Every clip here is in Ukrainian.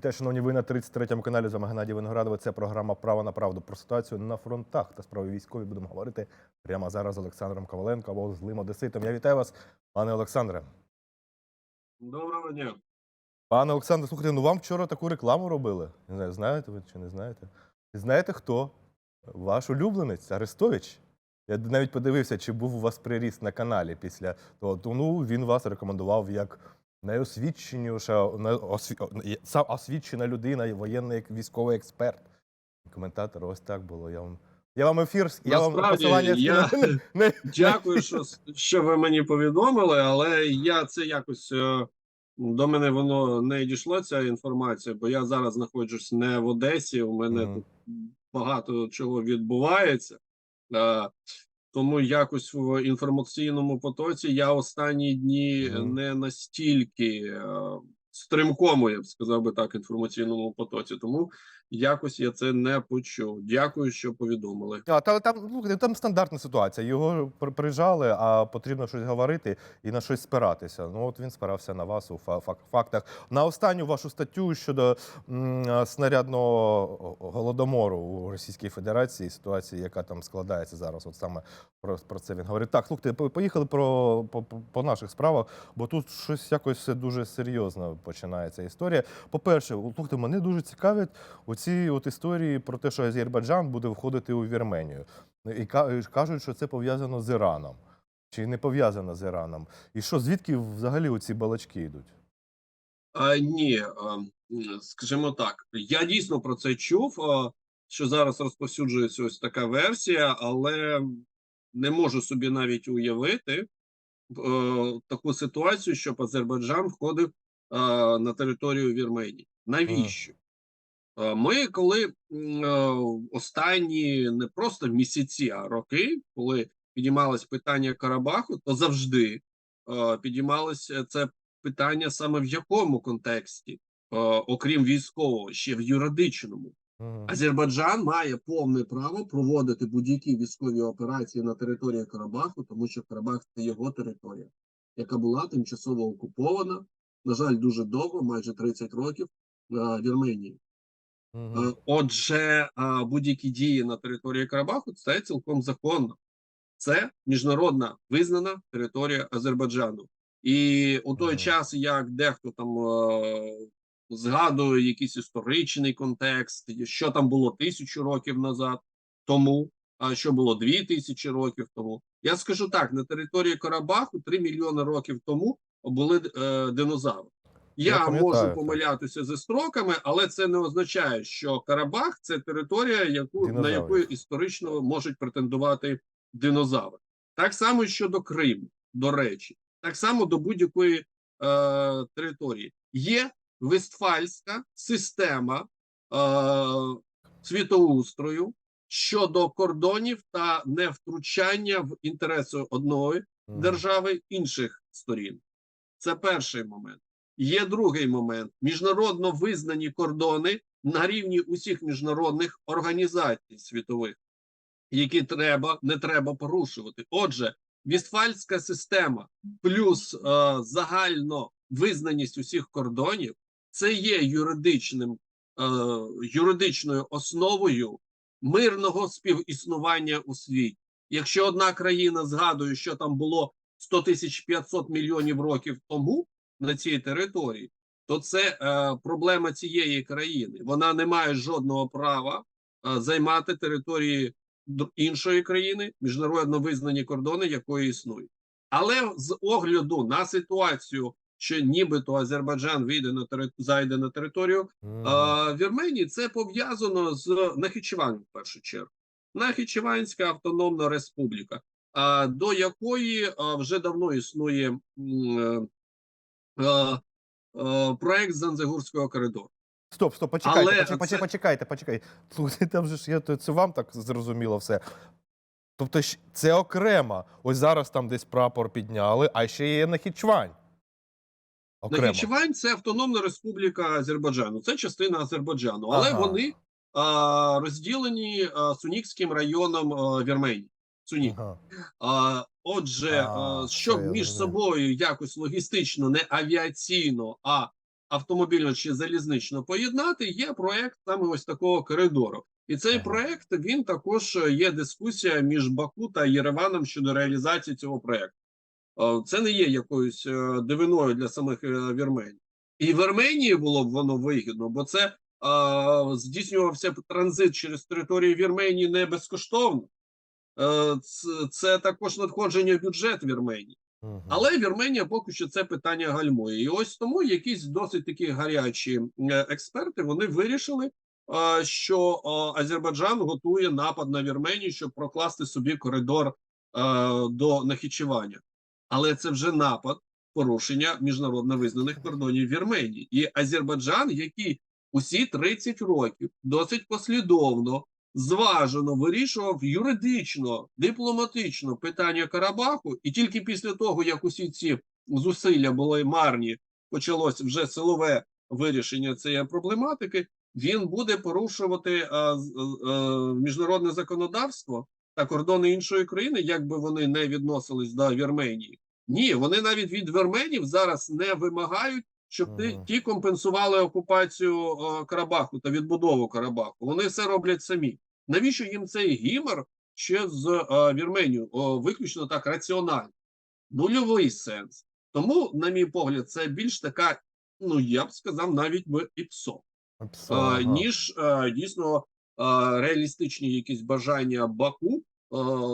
Вітаю, шановні, ви на 33-му каналі. З вами Геннадій Виноградова. Це програма Право на правду про ситуацію на фронтах та справи військові. Будемо говорити прямо зараз з Олександром Коваленко або злим одеситом. Я вітаю вас, пане Олександре. Доброго дня. Пане Олександре, слухайте, ну вам вчора таку рекламу робили. Не знаю, знаєте ви чи не знаєте? Знаєте хто? Ваш улюбленець Арестович. Я навіть подивився, чи був у вас приріст на каналі після того. То, Ну, він вас рекомендував як найосвідченіша, найосві- сам освічена людина, воєнний військовий експерт. Коментатор, ось так було. Я вам, я вам ефір, я вам посилання я. Не- дякую, що, що ви мені повідомили, але я це якось е, до мене воно не дійшло, ця інформація, бо я зараз знаходжусь не в Одесі. У мене Мгм. тут багато чого відбувається. Тому якось в інформаційному потоці я останні дні Мгм. не настільки е, стримкому, я б сказав би так, інформаційному потоці. Тому якось я це не почув. Дякую, що повідомили. А, та, там, там стандартна ситуація. Його при- прижали, а потрібно щось говорити і на щось спиратися. Ну от він спирався на вас у фактах. На останню вашу статтю щодо снарядного голодомору у Російській Федерації, ситуації, яка там складається зараз. От саме про, про це він говорить. Так, слухайте, поїхали про, по, по- по наших справах, бо тут щось якось дуже серйозно починається історія. По-перше, от, слухайте, мене дуже цікавить оці от історії про те, що Азербайджан буде входити у Вірменію. І кажуть, що це пов'язано з Іраном. Чи не пов'язано з Іраном? І що, звідки взагалі оці балачки йдуть? А, ні, а, скажімо так, я дійсно про це чув, а, що зараз розповсюджується ось така версія, але не можу собі навіть уявити е, таку ситуацію, щоб Азербайджан входив а, на територію Вірменії. Навіщо? А, Ми, коли е, останні не просто місяці, а роки, коли підіймалось питання Карабаху, то завжди е, підіймалося це питання саме в якому контексті, е, окрім військового, ще в юридичному. Азербайджан має повне право проводити будь-які військові операції на території Карабаху, тому що Карабах це його територія, яка була тимчасово окупована. На жаль, дуже довго, майже 30 років е, Вірменії. Мгм. Е, Отже, будь-які дії на території Карабаху це цілком законно. Це міжнародна визнана територія Азербайджану. І у той Ага. час, як дехто там е, згадує якийсь історичний контекст, що там було тисячу років назад тому, а що було дві тисячі років тому. Я скажу так: на території Карабаху 3 мільйони років тому були е, динозаври. Я Я, можу помилятися зі строками, але це не означає, що Карабах це територія, яку на Динозаврів. яку історично можуть претендувати динозаври. Так само щодо Криму, до речі, так само до будь-якої е, території. Є Вестфальська система е, світоустрою щодо кордонів та невтручання в інтереси одної держави інших сторін. Це перший момент. Є другий момент: міжнародно визнані кордони на рівні усіх міжнародних організацій світових, які треба не треба порушувати. Отже, Вістфальська система плюс е, загально визнаність усіх кордонів це є юридичним е, юридичною основою мирного співіснування у світі. Якщо одна країна згадує, що там було 100 тисяч 500 мільйонів років тому на цій території, то це е, проблема цієї країни. Вона не має жодного права е, займати території іншої країни, міжнародно визнані кордони якої існують. Але з огляду на ситуацію, що нібито Азербайджан вийде на тери... зайде на територію а, Вірменії це пов'язано з Нахічеванням в першу чергу. Нахічеванська автономна республіка, а, до якої а, вже давно існує е, е, е, проект Занзигурського коридору. Стоп, стоп, почекайте, Але почекайте, це- почекайте, почекайте. Слухайте, там же ж я це вам так зрозуміло все. Тобто це окремо. Ось зараз там десь прапор підняли, а ще є Нахічвань. Окремо. Це автономна республіка Азербайджану, це частина Азербайджану, але Ага. вони а, розділені а, Сунікським районом а, Вірменії. Сунік. Ага. А, отже, А, щоб між собою якось логістично, не авіаційно, а автомобільно чи залізнично поєднати, є проект саме ось такого коридору. І цей Ага. проект він також е, є дискусія між Баку та Єреваном щодо реалізації цього проекту. Е, Це не є якоюсь е, дивиною для самих вірменів. І Вірменії було б воно вигідно, бо це е, здійснювався транзит через територію Вірменії не безкоштовно. Е, Це, також надходження в бюджет Вірменії. Але Вірменія поки що це питання гальмує. І ось тому якісь досить такі гарячі е, експерти вони вирішили, е, що Азербайджан готує напад на Вірменію, щоб прокласти собі коридор до Нахічевання. Але це вже напад порушення міжнародно визнаних кордонів Вірменії. І Азербайджан, який усі 30 років досить послідовно зважено вирішував юридично, дипломатично питання Карабаху, і тільки після того, як усі ці зусилля були марні, почалось вже силове вирішення цієї проблематики. Він буде порушувати а, з- е, міжнародне законодавство та кордони іншої країни, як би вони не відносились до Вірменії. Ні, вони навіть від вірменів зараз не вимагають, щоб ти, ті компенсували окупацію е, Карабаху та відбудову Карабаху. Вони все роблять самі. Навіщо їм цей гімер ще з е, Вірменією? О, виключно так раціонально. Нульовий сенс. Тому, на мій погляд, це більш така, ну я б сказав, навіть би ІПСО, Псо, е, ага. ніж е, дійсно е, реалістичні якісь бажання Баку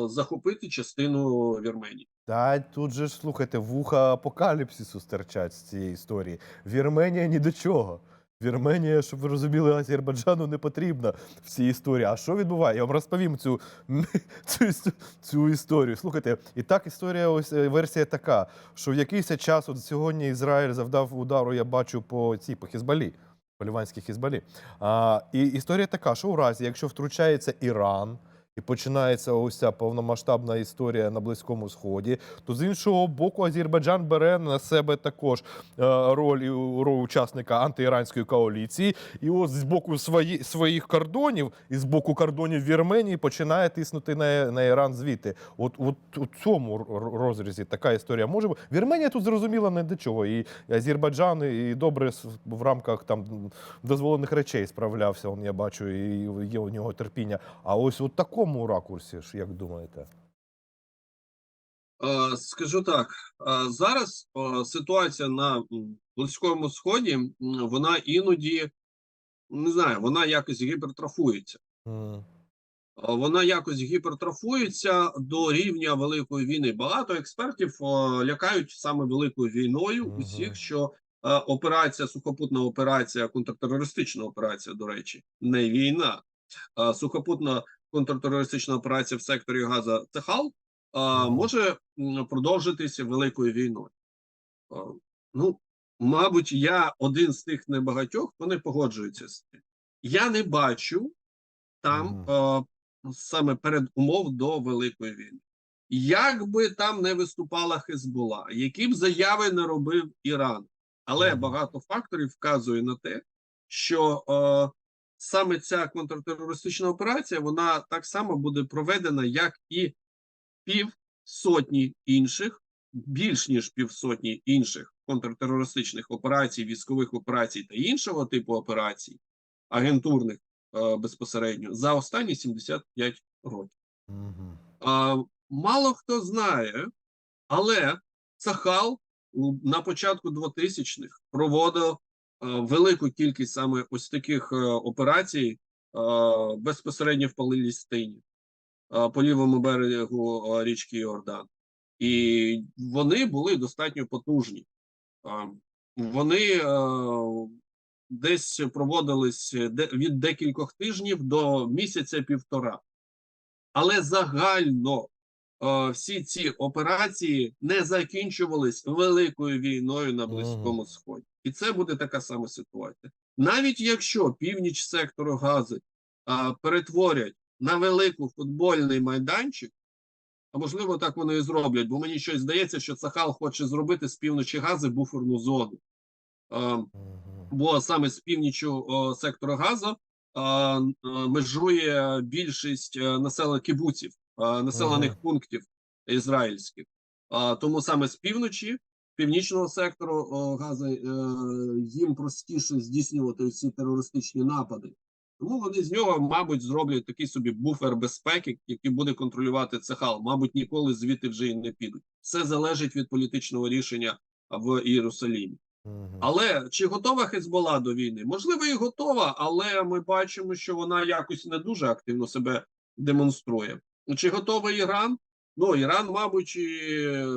захопити частину Вірменії. Та тут же ж слухайте, вуха апокаліпсису стирчать з цієї історії. Вірменія ні до чого. Вірменія, щоб ви розуміли, Азербайджану не потрібна в цій історії. А що відбувається? Я вам розповім цю, цю, цю історію. Слухайте, і так історія, ось е, версія така, що в якийсь час от сьогодні Ізраїль завдав удару, я бачу по цій по Хізбалі, по ліванській Хізбалі. А, і історія така, що у разі, якщо втручається Іран. І починається ось ця повномасштабна історія на Близькому Сході. То з іншого боку, Азербайджан бере на себе також е, роль, роль учасника антиіранської коаліції. І ось з боку свої, своїх кордонів і з боку кордонів Вірменії починає тиснути на, на Іран звідти. От, от у цьому розрізі така історія може бути. Вірменія тут зрозуміла не до чого. І Азербайджан і добре в рамках там дозволених речей справлявся. Он я бачу, і є у нього терпіння. А ось у такому ракурсі ж, як думаєте? Е, Скажу так, е, зараз е, ситуація на Близькому Сході, вона іноді, не знаю, вона якось гіпертрофується. Е, Вона якось гіпертрофується до рівня Великої війни. Багато експертів лякають саме Великою війною Мгм. усіх, що операція, сухопутна операція, контртерористична операція, до речі, не війна, сухопутна контртерористична операція в секторі Газа Цехал а, може продовжитися великою війною. А, Ну, мабуть, я один з тих небагатьох, хто не погоджується з цим. Я не бачу там Мгм. а, саме передумов до великої війни. Як би там не виступала Хезбола, які б заяви не робив Іран, але багато факторів вказує на те, що е, саме ця контртерористична операція вона так само буде проведена, як і півсотні інших, більш ніж півсотні інших контртерористичних операцій, військових операцій та іншого типу операцій, агентурних е, безпосередньо, за останні 75 років. А, мало хто знає, але Сахал на початку 2000-х проводив велику кількість саме ось таких е, операцій е, безпосередньо в Палестині, е, по лівому берегу е, річки Йордан. І вони були достатньо потужні. Вони е, десь проводились від декількох тижнів до місяця-півтора. Але загально е, всі ці операції не закінчувались великою війною на. Близькому Сході. І це буде така сама ситуація. Навіть якщо північ сектору Гази а, перетворять на велику футбольний майданчик, а можливо, так вони і зроблять, бо мені щось здається, що Сахал хоче зробити з півночі Гази буферну зону. Е, Мгм. бо саме з північю о, сектору Газа а, а, межує більшість е, населених кібуців, а, населених Мгм. пунктів ізраїльських. А, тому саме з півночі північного сектору Гази е, їм простіше здійснювати ці терористичні напади. Тому вони з нього, мабуть, зроблять такий собі буфер безпеки, який буде контролювати Цехал. Мабуть, ніколи звідти вже і не підуть. Все залежить від політичного рішення в Єрусалімі. Але чи готова Хезбола до війни? Можливо, і готова, але ми бачимо, що вона якось не дуже активно себе демонструє. Чи готовий Іран? Ну, Іран, мабуть,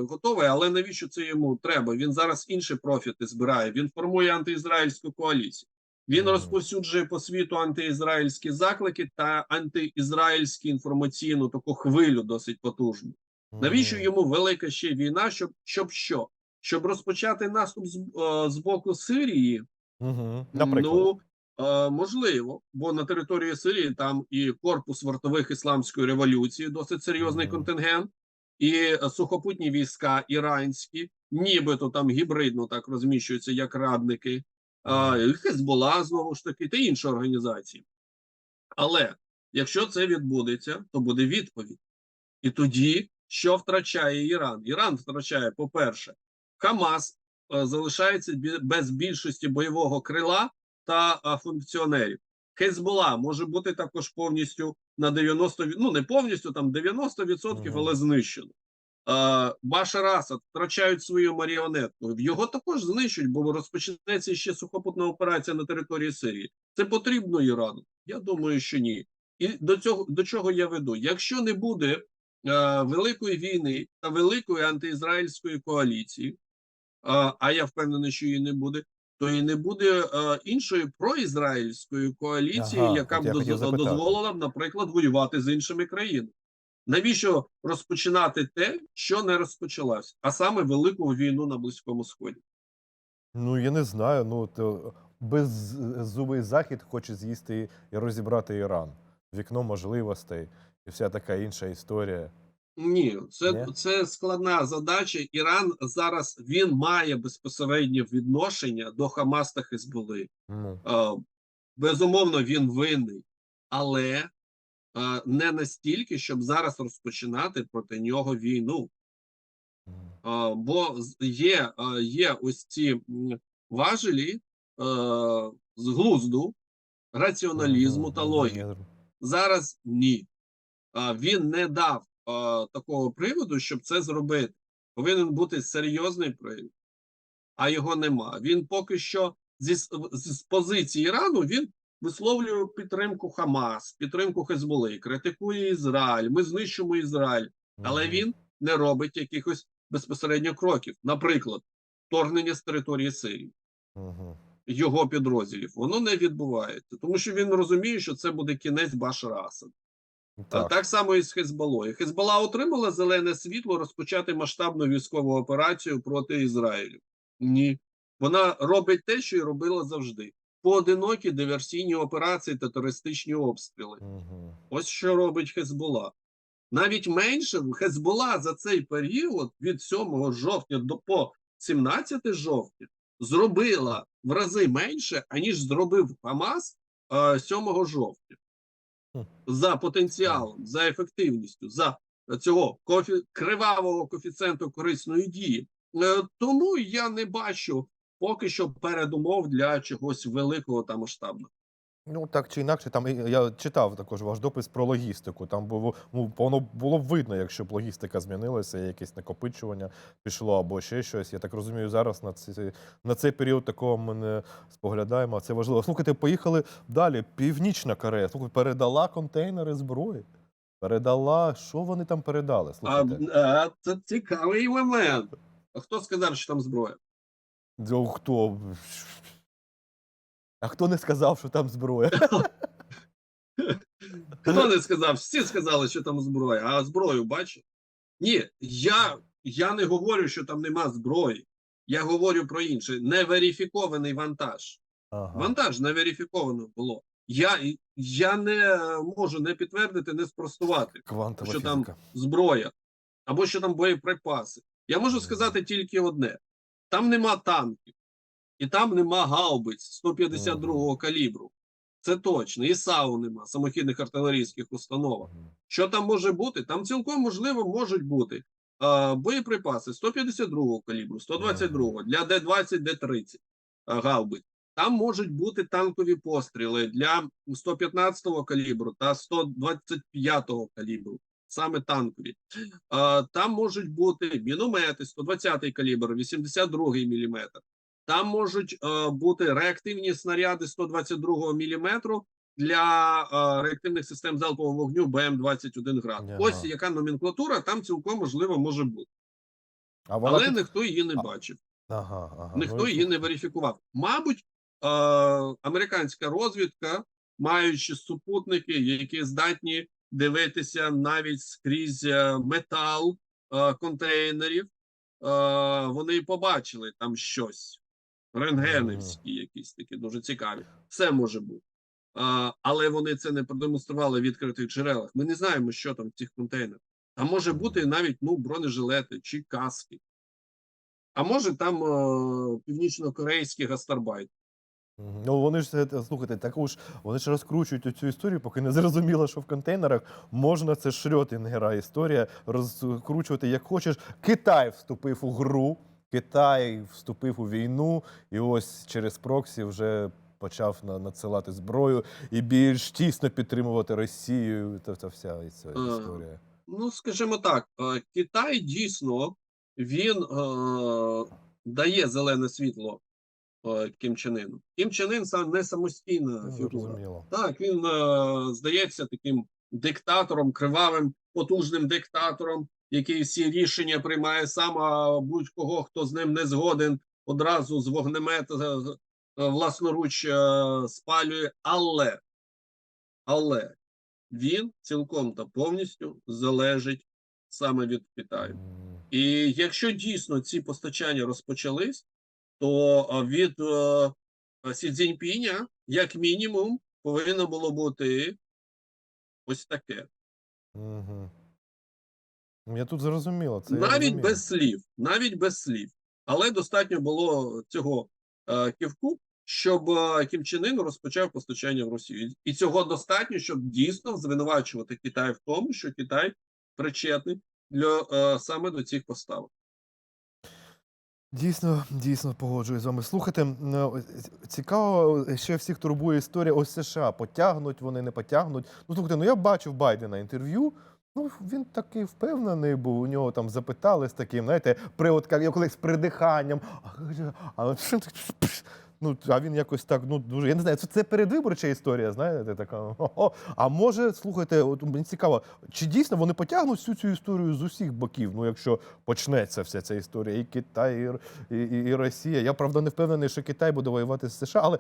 готовий, але навіщо це йому треба? Він зараз інші профіти збирає. Він формує антиізраїльську коаліцію. Він розповсюджує по світу антиізраїльські заклики та антиізраїльську інформаційну таку хвилю досить потужну. Навіщо йому велика ще війна? Щоб щоб що? Щоб розпочати наступ з, е, з боку Сирії? Мгм. Наприклад. Ну можливо, бо на території Сирії там і корпус вартових ісламської революції, досить серйозний контингент, і е, сухопутні війська іранські, нібито там гібридно так розміщуються, як радники, е, Хезбола знову ж таки та інші організації. Але якщо це відбудеться, то буде відповідь. І тоді що втрачає Іран? Іран втрачає, по-перше, Хамас е, залишається без більшості бойового крила та функціонерів. Хезбола може бути також повністю на 90%, ну не повністю, там 90%, Мгм. але знищено. Башар Асад втрачають свою маріонетку. Його також знищують, бо розпочнеться ще сухопутна операція на території Сирії. Це потрібно Ірану? Я думаю, що ні. І до цього до чого я веду? Якщо не буде е, великої війни та великої антиізраїльської коаліції, е, а я впевнений, що її не буде, то і не буде е, іншої проізраїльської коаліції, Ага, яка б доз- дозволила б, наприклад, воювати з іншими країнами. Навіщо розпочинати те, що не розпочалось, а саме велику війну на Близькому Сході? Ну, я не знаю. Ну, то беззубий захід хоче з'їсти і розібрати Іран. Вікно можливостей і вся така інша історія. Ні, це, Ні? це складна задача. Іран зараз він має безпосереднє відношення до Хамас та Хезболи. Ну, Е, Безумовно, він винний, але не настільки, щоб зараз розпочинати проти нього війну. Е, Бо є, є ось ці важелі з глузду, раціоналізму Мгм, та логіки. Зараз ні. Він не дав такого приводу, щоб це зробити. Повинен бути серйозний привід, а його нема. Він поки що зі з з позиції Ірану він висловлює підтримку Хамас, підтримку Хезболи, критикує Ізраїль. Ми знищимо Ізраїль, але він не робить якихось безпосередньо кроків. Наприклад, вторгнення з території Сирії його підрозділів. Воно не відбувається, тому що він розуміє, що це буде кінець Башара Асада. Так. Так. само і з Хезболою. Хезбола отримала зелене світло розпочати масштабну військову операцію проти Ізраїлю. Ні. Вона робить те, що й робила завжди: поодинокі диверсійні операції та терористичні обстріли. Мгм. Ось що робить Хезбола. Навіть менше Хезбола за цей період від 7 жовтня до по 17 жовтня зробила в рази менше, аніж зробив Хамас е, 7 жовтня. За потенціалом, за ефективністю, за цього кофі... кривавого коефіцієнту корисної дії. Е, Тому я не бачу поки що передумов для чогось великого та масштабного. Ну, так чи інакше, там я читав також ваш допис про логістику. Там було, ну, воно було б видно, якщо б логістика змінилася, якесь накопичування пішло або ще щось. Я так розумію, зараз на цей, на цей період такого ми не споглядаємо. а Це важливо. Слухайте, поїхали далі. Північна Корея. Слухайте, передала контейнери зброї. Передала. Що вони там передали? Слухайте. а, це цікавий момент. А хто сказав, що там зброя? Хто? А хто не сказав, що там зброя? Хто не сказав? Всі сказали, що там зброя, а зброю бачив? Ні, я, я не говорю, що там нема зброї. Я говорю про інше. Неверифікований вантаж. Ага. Вантаж не верифіковано було. Я, я не можу не підтвердити, не спростувати Квантова що там зброя, або що там боєприпаси. Я можу сказати тільки одне: там нема танків, і там нема гаубиць 152-го калібру. Це точно. І САУ нема, самохідних артилерійських установок. Що там може бути? Там цілком можливо можуть бути е, боєприпаси 152-го калібру, 122-го для Д-20, Д-30 е, гаубиць. Там можуть бути танкові постріли для 115 калібру та 125-го калібру, саме танкові. Е, Там можуть бути міномети 120-й калібр, 82 мм. Там можуть е, бути реактивні снаряди 122 мм для е, реактивних систем залпового вогню БМ-21 град. Ага. Ось яка номенклатура там цілком можливо може бути. А вона Але під- ніхто її не бачив, Ага, ага. ніхто ну, її не верифікував. Мабуть, е, американська розвідка, маючи супутники, які здатні дивитися навіть скрізь е, метал е, контейнерів, е, вони побачили там щось. Рентгенівські, якісь такі дуже цікаві. Все може бути. А, але вони це не продемонстрували в відкритих джерелах. Ми не знаємо, що там в цих контейнерах. А може бути навіть ну, бронежилети чи каски. А може там е, північно-корейський гастарбайт. Ну вони ж це- слухайте, також вони ж розкручують цю історію, поки не зрозуміло, що в контейнерах можна це Шрьотінгера історія розкручувати як хочеш. Китай вступив у гру, Китай вступив у війну, і ось через проксі вже почав на- надсилати зброю і більш тісно підтримувати Росію. Та, та вся ця історія. Ну, скажімо так, е, Китай дійсно він е, дає зелене світло е, Кім Чен Ыну. Кім Чен Ын сам не самостійна Ну, фігура. Так, він е, здається таким диктатором, кривавим, потужним диктатором, який всі рішення приймає сам, а будь-кого, хто з ним не згоден, одразу з вогнемета е, е, власноруч е, спалює. Але, але він цілком та повністю залежить саме від Китаю. І якщо дійсно ці постачання розпочались, то від е, Сі Цзіньпіня, як мінімум, повинно було бути ось таке. Мгм. Я тут зрозуміло. Це навіть розумію. без слів, навіть без слів. Але достатньо було цього е, кивку, щоб е, Кім Чен Ын розпочав постачання в Росію. І цього достатньо, щоб дійсно звинувачувати Китай в тому, що Китай причетний для, е, саме до цих поставок. Дійсно, дійсно погоджуюсь з вами. Слухайте, е, цікаво, е, ще всіх турбує історія. Ось США потягнуть, вони не потягнуть. Ну слухайте, ну я бачив Байдена інтерв'ю. Ну він такий впевнений був. У нього там запитали з таким, знаєте, при от як колись з придиханням. А ти- пш? Ну, а він якось так, ну дуже. Я не знаю, це, це передвиборча історія, знаєте, така. «О-о». А може, слухайте, от мені цікаво, чи дійсно вони потягнуть всю цю історію з усіх боків? Ну, якщо почнеться вся ця історія, і Китай, і, і, і, Росія. Я правда не впевнений, що Китай буде воювати з США, але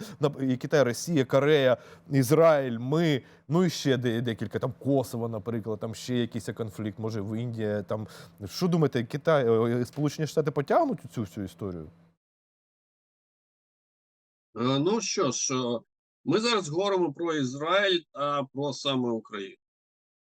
і Китай, Росія, Корея, Ізраїль, ми, ну і ще декілька, там Косово, наприклад, там ще якийсь конфлікт, може в Індії. Там що думаєте, Китай, е, Сполучені Штати потягнуть цю всю історію? Е, Ну що ж, е, ми зараз говоримо про Ізраїль та про саме Україну.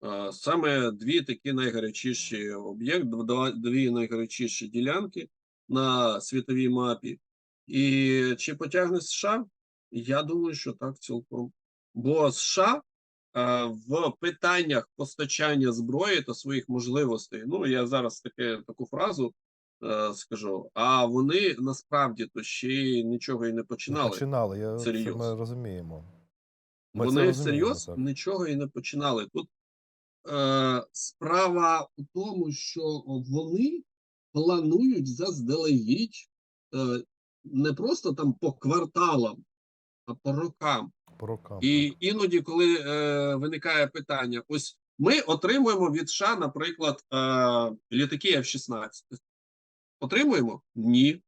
Е, Саме дві такі найгарячіші об'єкти, дві найгарячіші ділянки на світовій мапі. І чи потягне США? Я думаю, що так цілком. Бо США в питаннях постачання зброї та своїх можливостей, ну я зараз таке таку фразу скажу, а вони насправді то ще й нічого і не починали. Починали, я, це ми розуміємо. Ми Вони всерйоз нічого і не починали. Тут е, справа у тому, що вони планують заздалегідь е, не просто там по кварталам, а по рокам. По рокам. І іноді, коли е, виникає питання, ось ми отримуємо від США, наприклад, е, літаки F-16. Отримуємо? Ні.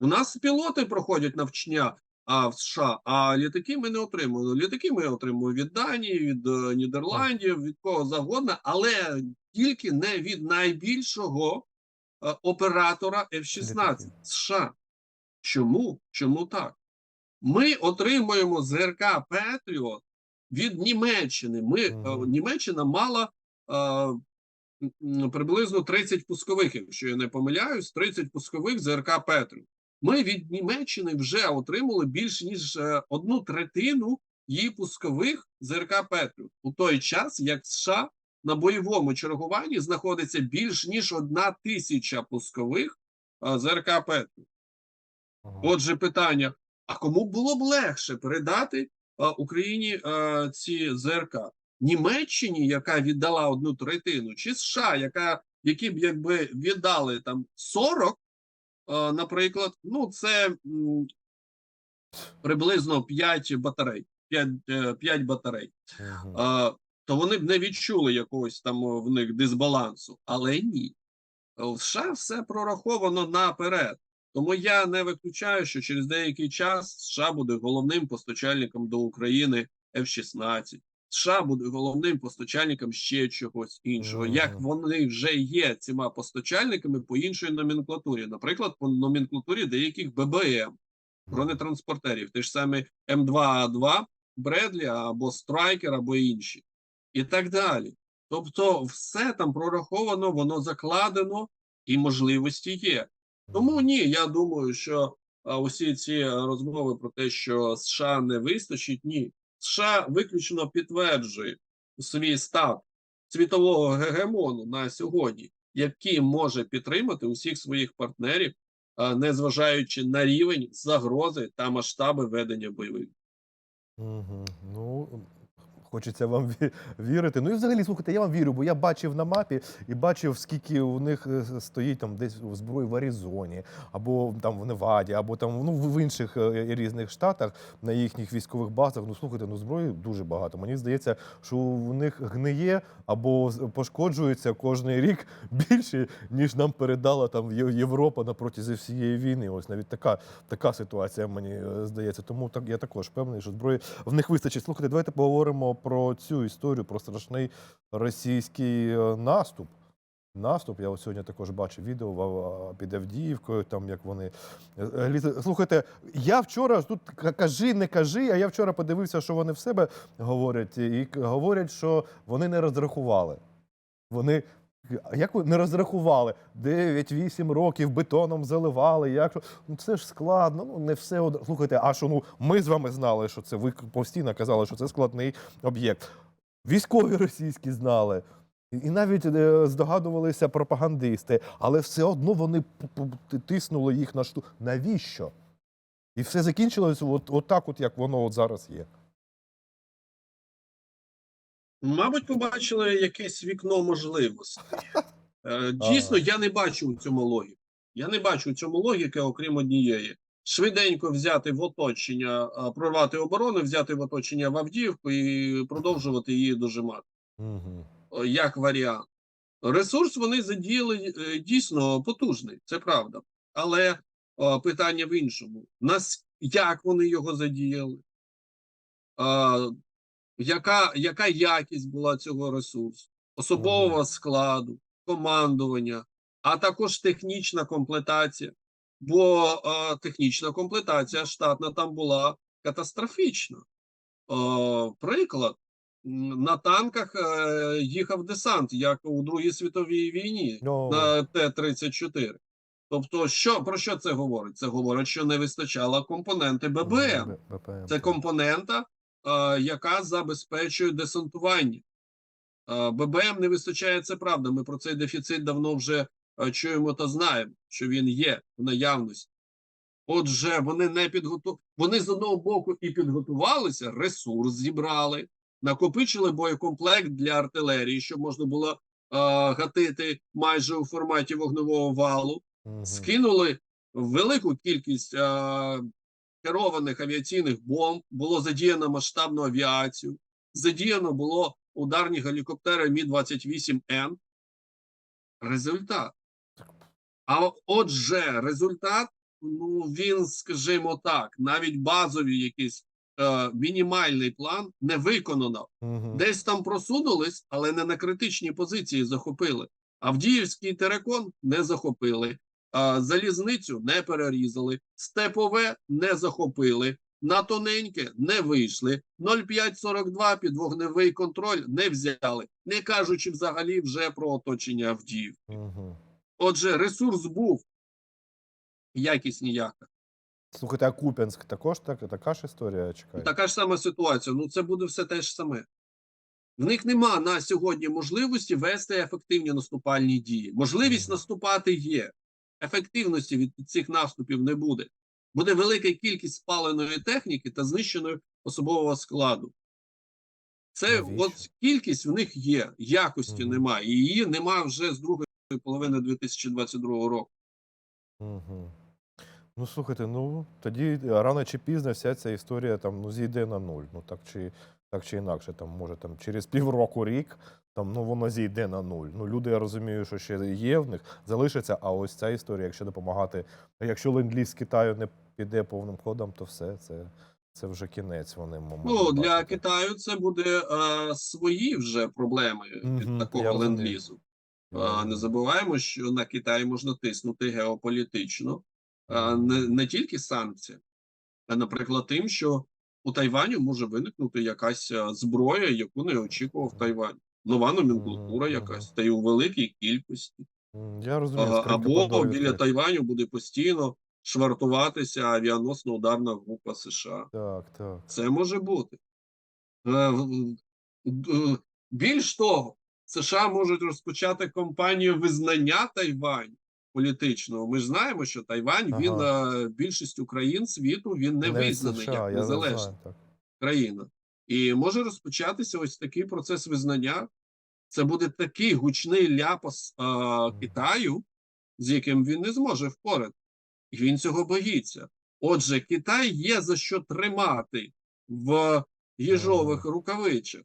У нас пілоти проходять навчання а, в США, а літаки ми не отримуємо. Літаки ми отримуємо від Данії, від е, Нідерландів, від кого завгодно, але тільки не від найбільшого е, оператора F-16 Літаків. США. Чому? Чому так? Ми отримуємо ЗРК Петріот від Німеччини. Ми, е, Німеччина мала е, приблизно 30 пускових, якщо я не помиляюсь, 30 пускових ЗРК Петріот. Ми від Німеччини вже отримали більш ніж е, одну третину її пускових ЗРК Петріот у той час, як США на бойовому чергуванні знаходиться більш ніж одна тисяча пускових а, ЗРК Петрів. Отже, питання: а кому було б легше передати Україні ці ЗРК? Німеччині, яка віддала одну третину, чи США, яка, які б якби віддали там 40, наприклад, ну це приблизно 5 батарей. 5, 5 батарей. Мгм. То вони б не відчули якогось там в них дисбалансу. Але ні. В США все прораховано наперед. Тому я не виключаю, що через деякий час США буде головним постачальником до України F-16. США буде головним постачальником ще чогось іншого. Мгм. Як вони вже є цими постачальниками по іншій номенклатурі, наприклад, по номенклатурі деяких ББМ бронетранспортерів, ті ж самі М2А2, Бредлі або Страйкер, або інші, і так далі. Тобто, все там прораховано, воно закладено, і можливості є. Тому ні, я думаю, що а, усі ці розмови про те, що США не вистачить, ні. США виключно підтверджує свій став світового гегемону на сьогодні, який може підтримати усіх своїх партнерів, незважаючи на рівень загрози та масштаби ведення бойових. Угу. Ну, хочеться вам ві- вірити. Ну і взагалі, слухайте, я вам вірю, бо я бачив на мапі і бачив, скільки у них е, стоїть там десь зброї в Аризоні, або там в Неваді, або там ну, в інших е, різних штатах на їхніх військових базах. Ну слухайте, ну зброї дуже багато. Мені здається, що у них гниє або пошкоджується кожний рік більше, ніж нам передала там Європа на протязі всієї війни. Ось навіть така, така ситуація мені е, здається. Тому так я також певний, що зброї в них вистачить. Слухайте, давайте поговоримо про цю історію, про страшний російський е, наступ. Наступ. Я ось сьогодні також бачив відео під Авдіївкою, там як вони. е, е, Слухайте, я вчора тут кажи, не кажи, а я вчора подивився, що вони в себе говорять, і говорять, що вони не розрахували. Вони. Як ви не розрахували? 9-8 років бетоном заливали. Як ну це ж складно. Ну не все од... Слухайте, а що ну ми з вами знали, що це ви постійно казали, що це складний об'єкт. Військові російські знали. І навіть е, здогадувалися пропагандисти, але все одно вони тиснули їх на шту. Навіщо? І все закінчилось от, от так, от як воно от зараз є. Мабуть, побачили якесь вікно можливостей. Е, Дійсно, я не бачу у цьому логіки. Я не бачу у цьому логіки, окрім однієї. Швиденько взяти в оточення, прорвати оборону, взяти в оточення в Авдіївку і продовжувати її дожимати. Угу. Е, Як варіант. Ресурс вони задіяли е, дійсно потужний, це правда. Але е, питання в іншому: нас як вони його задіяли? Е, яка, яка якість була цього ресурсу, особового складу, командування, а також технічна комплектація. Бо е, технічна комплектація штатна там була катастрофічна. Е, приклад, на танках е, їхав десант, як у Другій світовій війні Ну, на Т-34. Тобто, що, про що це говорить? Це говорить, що не вистачало компоненти ББМ. Це компонента, яка забезпечує десантування. Е, ББМ не вистачає, це правда. Ми про цей дефіцит давно вже е, чуємо та знаємо, що він є в наявності. Отже, вони не підготу... Вони з одного боку і підготувалися, ресурс зібрали, накопичили боєкомплект для артилерії, щоб можна було е, гатити майже у форматі вогневого валу Мгм. скинули велику кількість е, керованих авіаційних бомб, було задіяно масштабну авіацію, задіяно було ударні гелікоптери Мі-28Н. Результат. А отже, результат, ну він, скажімо так, навіть базові якийсь е, мінімальний план не виконано. Мгм. Десь там просунулись, але не на критичні позиції захопили. Авдіївський терекон не захопили, залізницю не перерізали, степове не захопили, на тоненьке не вийшли, 0,542 під вогневий контроль не взяли, не кажучи взагалі вже про оточення Авдіїв. Мгм. Отже, ресурс був, якість ніяка. Слухайте, а Куп'янськ також так, така ж історія чекає. Така ж сама ситуація. Ну це буде все те ж саме. В них нема на сьогодні можливості вести ефективні наступальні дії. Можливість Мгм. наступати є. Ефективності від цих наступів не буде. Буде велика кількість спаленої техніки та знищеної особового складу. Це Навіщо? от кількість в них є, якості Мгм. немає. І її нема вже з другої половини 2022 року. Угу. Ну, слухайте, ну тоді рано чи пізно вся ця історія там ну, зійде на нуль. Ну так чи так чи інакше, там може там через півроку, рік, там ну воно зійде на нуль. Ну люди я розумію, що ще є в них, залишиться. А ось ця історія, якщо допомагати, якщо ленд-ліз з Китаю не піде повним ходом, то все це, це вже кінець. Вони м- Ну для бачити. Китаю це буде е, свої вже проблеми Мгм, від такого ленд-лізу. Не забуваємо, що на Китай можна тиснути геополітично, а, не, не тільки санкції, а, наприклад, тим, що у Тайвані може виникнути якась зброя, яку не очікував Тайвань. Нова номенклатура якась, та й у великій кількості. Я розумію, А, Або біля. Тайваню буде постійно швартуватися авіаносна ударна група США. Так, так. Це може бути. Е, е, Більш того, США можуть розпочати кампанію визнання Тайвань політичного. Ми ж знаємо, що Тайвань він е, більшість країн світу він не Навіть визнаний США, як незалежна країна. І може розпочатися ось такий процес визнання. Це буде такий гучний ляпас е, Китаю, з яким він не зможе впорати. І він цього боїться. Отже, Китай є за що тримати в їжових рукавичах,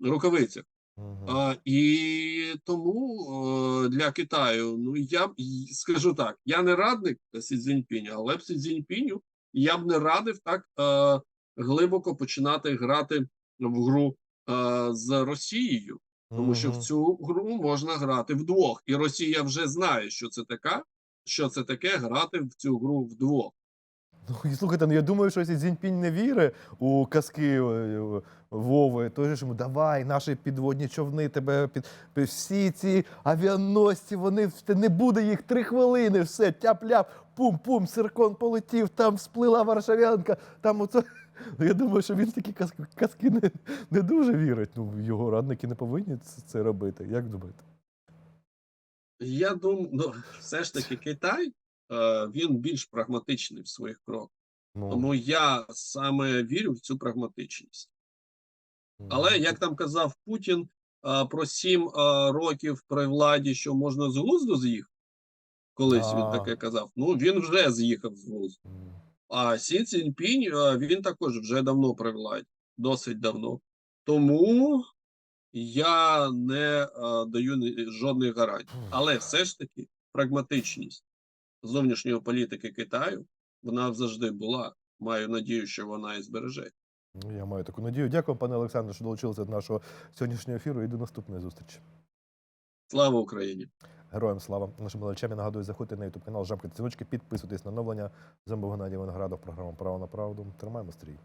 рукавицях. Мгм. А, і тому е, для Китаю, ну я б скажу так: я не радник Сі Цзіньпіня, але б Сі Цзіньпіню я б не радив так е, глибоко починати грати в гру е, з Росією. Тому що в цю гру можна грати вдвох, і Росія вже знає, що це така, що це таке грати в цю гру вдвох. Ну, і слухайте, ну я думаю, що Сі Цзіньпінь не вірить у казки е, Вови. Той же ж йому давай, наші підводні човни, тебе під всі ці авіаносці, вони не буде їх три хвилини, все, тяп-ляп, пум-пум, циркон полетів, там сплила варшавянка, там оце. Ну, я думаю, що він такі казки, казки не, не дуже вірить. Ну, його радники не повинні це, робити. Як думаєте? Я думаю, ну, все ж таки Китай е, він більш прагматичний в своїх кроках. Ну, Тому я саме вірю в цю прагматичність. Але як там казав Путін е, про сім е, років при владі, що можна з глузду з'їхати, колись А. він таке казав. Ну він вже з'їхав з глузду. А Сі Цзіньпінь, е, він також вже давно при владі, досить давно. Тому я не е, даю жодних гарантій. Але все ж таки прагматичність зовнішньої політики Китаю вона завжди була. Маю надію, що вона і збереже. Ну, я маю таку надію. Дякую, пане Олександре, що долучилися до нашого сьогоднішнього ефіру і до наступної зустрічі. Слава Україні! Героям слава нашим глядачам. Я нагадую, заходьте на ютуб канал Жабки Ціночки, підписуйтесь на новлення. З вами був Геннадій Виноградов, програма Право на правду. Тримаємо стрій.